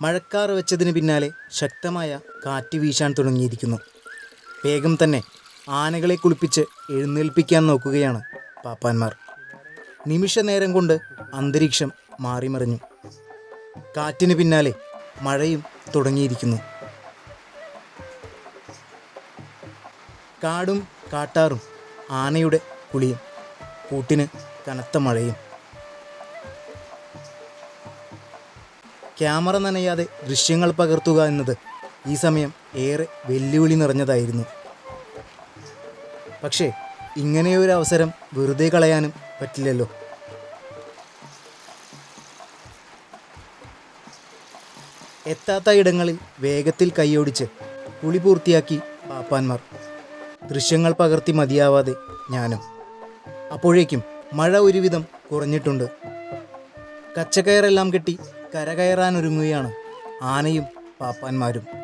മഴക്കാർ വെച്ചതിന് പിന്നാലെ ശക്തമായ കാറ്റ് വീശാൻ തുടങ്ങിയിരിക്കുന്നു. വേഗം തന്നെ ആനകളെ കുളിപ്പിച്ച് എഴുന്നേൽപ്പിക്കാൻ നോക്കുകയാണ് പാപ്പാന്മാർ. നിമിഷ നേരം കൊണ്ട് അന്തരീക്ഷം മാറിമറിഞ്ഞു. കാറ്റിന് പിന്നാലെ മഴയും തുടങ്ങിയിരിക്കുന്നു. കാടും കാട്ടാറും ആനയുടെ കുളിയും കൂട്ടിന് കനത്ത മഴയും. ക്യാമറ നനയാതെ ദൃശ്യങ്ങൾ പകർത്തുക എന്നത് ഈ സമയം ഏറെ വെല്ലുവിളി നിറഞ്ഞതായിരുന്നു. പക്ഷേ ഇങ്ങനെയൊരു അവസരം വെറുതെ കളയാനും പറ്റില്ലല്ലോ. എത്താത്ത ഇടങ്ങളിൽ വേഗത്തിൽ കൈയോടിച്ച് കുളി പൂർത്തിയാക്കി പാപ്പാന്മാർ ദൃശ്യങ്ങൾ പകർത്തി മതിയാവാതെ ഞാനും. അപ്പോഴേക്കും മഴ ഒരുവിധം കുറഞ്ഞിട്ടുണ്ട്. കച്ചക്കയറെല്ലാം കെട്ടി കരകയറാനൊരുങ്ങുകയാണ് ആനയും പാപ്പാന്മാരും.